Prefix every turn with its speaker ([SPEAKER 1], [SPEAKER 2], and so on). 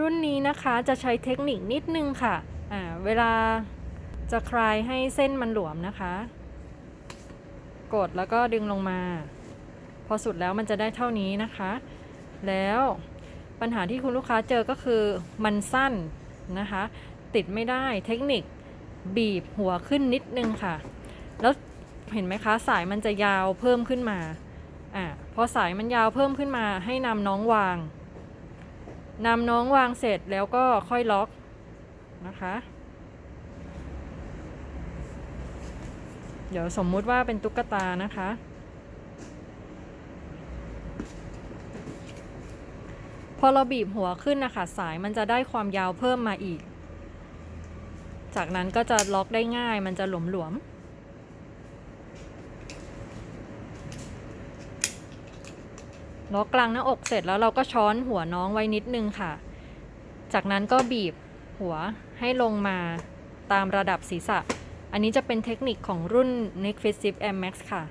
[SPEAKER 1] รุ่นนี้นะคะจะใช้เทคนิคนิดนึงค่ะอ่าเวลาจะคลายให้เส้นมันหลวมนะคะ กดแล้วก็ดึงลงมา พอสุดแล้วมันจะได้เท่านี้นะคะ แล้วปัญหาที่คุณลูกค้าเจอก็คือมันสั้นนะคะ ติดไม่ได้เทคนิคบีบหัวขึ้นนิดนึงค่ะ แล้วเห็นไหมคะสายมันจะยาวเพิ่มขึ้นมาอ่าพอสายมันยาวเพิ่มขึ้นมาให้นำน้องวาง นำน้องวางเสร็จแล้วก็ค่อยล็อกนะคะ เดี๋ยวสมมุติว่าเป็นตุ๊กตานะคะ พอเราบีบหัวขึ้นนะคะสายมันจะได้ความยาวเพิ่มมาอีก จากนั้นก็จะล็อกได้ง่ายมันจะหลวมๆ ล็อกกลางหน้าอกเสร็จแล้วเราก็ช้อนหัวน้องไว้นิดนึงค่ะ จากนั้นก็บีบหัวให้ลงมาตามระดับศีรษะ อันนี้จะเป็นเทคนิคของรุ่น n i c f i t Zip M Max ค่ะ